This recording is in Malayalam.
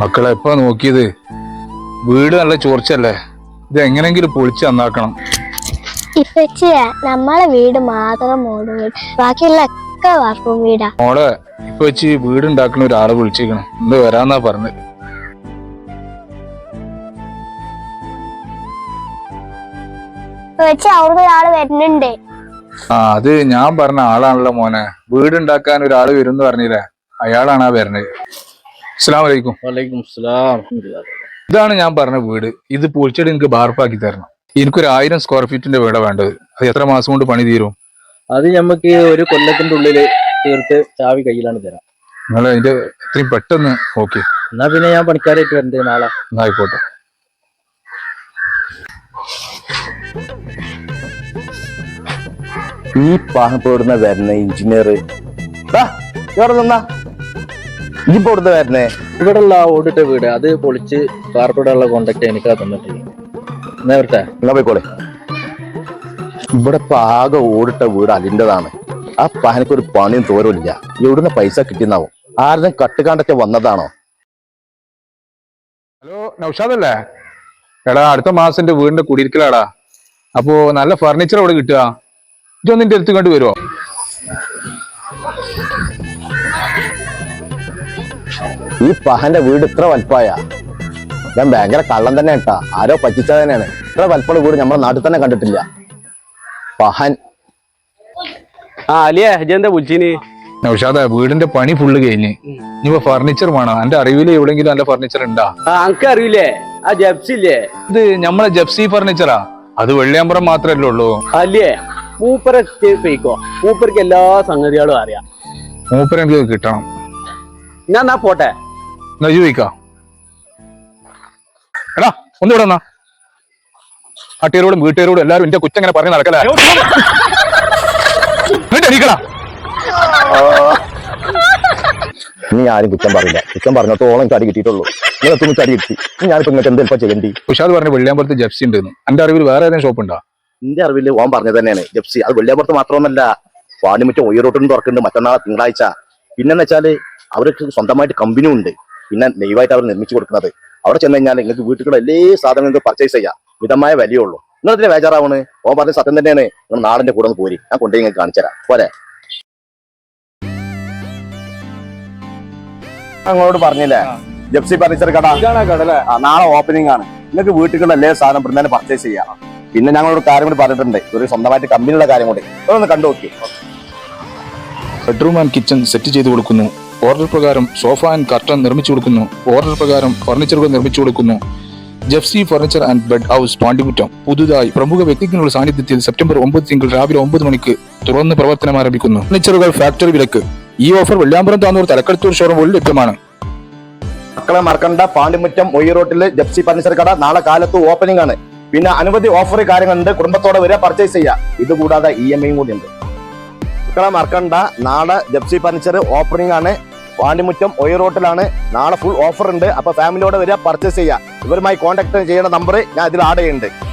മക്കളെ. എപ്പാ നോക്കിയത്? വീട് നല്ല ചോർച്ചല്ലേ ഇത് എങ്ങനെങ്കിലും പൊളിച്ച് നന്നാക്കണം. ഇപ്പച്ചിയ നമ്മളെ വീട് മാത്രം മോഡും വീട്. ബാക്കിയുള്ള ഒക്കെ വാർപ്പും വീടാ. മോളെ ഇപ്പൊ വെച്ച് വീട് ഉണ്ടാക്കുന്ന ഒരാളെ വിളിച്ചേക്കണം എന്ത് വരാന്നാ പറഞ്ഞത് ഇപ്പച്ചി ആ അത് ഞാൻ പറഞ്ഞ ആളാണല്ലോ മോനെ. വീട് ഉണ്ടാക്കാൻ ഒരാൾ വരും എന്ന് പറഞ്ഞില്ലേ? അയാളാണ് ആ വരണത് അസ്സാം വലൈക്കും വലൈക്കും ഇതാണ് ഞാൻ പറഞ്ഞ വീട്. ഇത് പൊളിച്ചെടി എനിക്ക് ബാർപ്പാക്കി തരണം. എനിക്കൊരു ആയിരം സ്ക്വയർ ഫീറ്റിന്റെ വീടാ വേണ്ടത്. അത് എത്ര മാസം കൊണ്ട് പണി തീരും? അത് നമുക്ക് ഒരു കൊല്ലത്തിന്റെ ഉള്ളിൽ തീർത്ത് ചാവി കയ്യിലാണ് തരാം. നിങ്ങൾ അതിന്റെ എത്രയും പെട്ടെന്ന് ഓക്കെ. എന്നാ പിന്നെ ഞാൻ പണിക്കാരായിട്ട് വരണ്ടേ നാളെ. എന്നായിക്കോട്ടെ ഈ പാഹപ്പെടുന്ന വരുന്ന എഞ്ചിനീയർ നിന്നാ. ഈ ഇവിടുന്ന് വരുന്നേ ഇവിടെ ഉള്ള ആ ഓടിട്ട വീട് അത് പൊളിച്ച് പാർപ്പിടാനുള്ള കോണ്ടാക്ട് എനിക്ക് തന്നിട്ടില്ല എന്നാ വരട്ടെ? എന്നാ പോയിക്കോളെ. ഇവിടെ ഇപ്പൊ ആകെ ഓടിട്ട വീട് അതിന്റെതാണ്. ആ പഹനക്ക് ഒരു പണിയും തോരമില്ല എവിടുന്ന് പൈസ കിട്ടിയെന്നാവും? ആരും കട്ടുകാണ്ടൊക്കെ വന്നതാണോ? ഹലോ നൗഷാദല്ലേ? എടാ അടുത്ത മാസം വീടിന്റെ കുടിയിരിക്കലാടാ. അപ്പോ നല്ല ഫർണിച്ചർ അവിടെ കിട്ടുക. ഇതൊന്നിന്റെ നിന്റെ അടുത്ത് കണ്ടു വരുമോ ഈ പഹന്റെ വീട് ഇത്ര വലുപ്പായ ഞാൻ ഭയങ്കര കള്ളം തന്നെ കേട്ടാ. ആരോ പറ്റിച്ച തന്നെയാണ്. ഇത്ര വലുപ്പമുള്ള വീട് നമ്മുടെ നാട്ടിൽ തന്നെ കണ്ടിട്ടില്ല. പഹൻ. ആ അലിയ ഹജന്റെ വിളിച്ചിന്? നൗഷാദ വീടിന്റെ പണി ഫുള്ള് കഴിഞ്ഞ്. ഇനിയിപ്പോ ഫർണിച്ചർ വേണം. എന്റെ അറിവിൽ എവിടെങ്കിലും നല്ല ഫർണിച്ചർ ഉണ്ടാ? അനക്ക് അറിയില്ലേ? ആ ജപ്സി ഇല്ലേ? ഇത് നമ്മളെ ജപ്സി ഫർണിച്ചറാ അത് വെള്ളിയാമ്പുറം മാത്രല്ലേ ഉള്ളൂ? അല്ലേ മൂപ്പരെ പോയിക്കോ. മൂപ്പർക്ക് എല്ലാ സംഗതികളും അറിയാം. മൂപ്പരെ എനിക്ക് കിട്ടണം. ഞാൻ എന്നാ പോട്ടെ? ചോദിക്കാം. എടാ ഒന്നുകൂടെ എന്നാ. അട്ടിയരോടും വീട്ടുകാരോടും എല്ലാരും എന്റെ കുറ്റം ഇങ്ങനെ പറഞ്ഞു നടക്കല എണീക്കടാ ഇനി ആരും കുറ്റം പറയില്ല. കുറ്റം പറഞ്ഞിടത്തോളം ചടി കിട്ടിയിട്ടുള്ളൂ. നിങ്ങൾ എത്തുമ്പോൾ ചടി കിട്ടി. ഇനി ഞാനിപ്പോ നിങ്ങൾക്ക് എന്തെങ്കിലും ചെയ്യേണ്ടി? ഉഷാദ് പറഞ്ഞ വെള്ളിയാമ്പുറത്ത് ജപ്സി ഉണ്ട് എന്റെ അറിവിൽ വേറെ ഏതെങ്കിലും ഷോപ്പ് ഉണ്ടോ? എന്റെ അറിവിൽ ഓൻ പറഞ്ഞത് തന്നെയാണ്. ജപ്സി. അത് വെള്ളിയാമ്പുറത്ത് മാത്രമൊന്നല്ല. വാണിമുറ്റം ഉയരോട്ടും തുറക്കുന്നുണ്ട്. മറ്റന്നാൾ തിങ്കളാഴ്ച. പിന്നെന്ന് വെച്ചാൽ അവർക്ക് സ്വന്തമായിട്ട് കമ്പനി ഉണ്ട്. പിന്നെ നെയ്വായിട്ട് അവർ നിർമ്മിച്ചു കൊടുക്കുന്നത്. അവിടെ ചെന്ന് കഴിഞ്ഞാൽ നിങ്ങൾക്ക് വീട്ടിലുള്ള എല്ലാ സാധനങ്ങളും പർച്ചേസ് ചെയ്യാം. മിതമായ വിലയുള്ളൂ. നിങ്ങൾ ഇതിന് ബേജാറാവണ്? ഓ പറഞ്ഞ സത്യം തന്നെയാണ്. നിങ്ങൾ നാടിന്റെ കൂടെ ഒന്ന് പോരി. ഞാൻ കൊണ്ടുപോയി നിങ്ങൾക്ക് കാണിച്ചു തരാം. പോരെ? അങ്ങോട്ട് പറഞ്ഞില്ലേ? ജപ്സി ഫർണിച്ചർ കട. കടല ആ, നാളെ ഓപ്പണിംഗ് ആണ്. നിങ്ങൾക്ക് വീട്ടിലുള്ള എല്ലാ സാധനം ഇവിടെ തന്നെ പർച്ചേസ് ചെയ്യാം. പിന്നെ ഞങ്ങളോട് കാര്യം കൂടി പറഞ്ഞിട്ടുണ്ട്. ഒരു സ്വന്തമായിട്ട് കമ്പനിയുടെ കാര്യം കൂടി. അതൊന്ന് കണ്ടു നോക്കി. ബെഡ്റൂം ആൻഡ് കിച്ചൺ സെറ്റ് ചെയ്ത് കൊടുക്കുന്നു. ഓർഡർ പ്രകാരം സോഫ ആൻഡ് കർട്ടൺ നിർമ്മിച്ചു കൊടുക്കുന്നു. ഓർഡർ പ്രകാരം ഫർണിച്ചറുകൾ നിർമ്മിച്ചു കൊടുക്കുന്നു. Jefsy furniture and bed house Pandimuttam പുതുതായി പ്രമുഖ വ്യക്തികളുടെ സാന്നിധ്യത്തിൽ സെപ്റ്റംബർ ഒമ്പത് തിങ്കൾ രാവിലെ ഒമ്പത് മണിക്ക് തുറന്ന് പ്രവർത്തനം ആരംഭിക്കുന്നു. ഫർണിച്ചറുകൾ ഫാക്ടറി വിലക്ക്. ഈ ഓഫർ വെള്ളിയാമ്പുറം താന്നൂർ തലക്കടത്തൂർ ഷോറൂമുകളിൽ ലഭ്യമാണ്. മക്കളെ മറക്കണ്ട പാണ്ടിമുറ്റം ഒയ്യ റോട്ടിൽ ജപ്സി ഫർണിച്ചർ കട നാളെ കാലത്ത് ഓപ്പണിംഗ് ആണ്. പിന്നെ അനവധി ഓഫർ കാര്യങ്ങളുണ്ട് കുടുംബത്തോടെ വരെ പർച്ചേസ് ചെയ്യാം ഇതുകൂടാതെ ഇ എം ഐയും കൂടി ഉണ്ട് മക്കളെ മറക്കണ്ട നാളെ ജപ്സി ഫർണിച്ചർ ഓപ്പണിംഗ് ആണ്. പാണ്ടിമുറ്റം ഒയർ റോട്ടിലാണ്. നാളെ ഫുൾ ഓഫർ ഉണ്ട്. അപ്പൊ ഫാമിലിയോടെ വരിക പർച്ചേസ് ചെയ്യുക. ഇവരുമായി കോൺടാക്ട് ചെയ്യേണ്ട നമ്പർ ഞാൻ ഇതിൽ ആഡ് ചെയ്യുന്നുണ്ട്.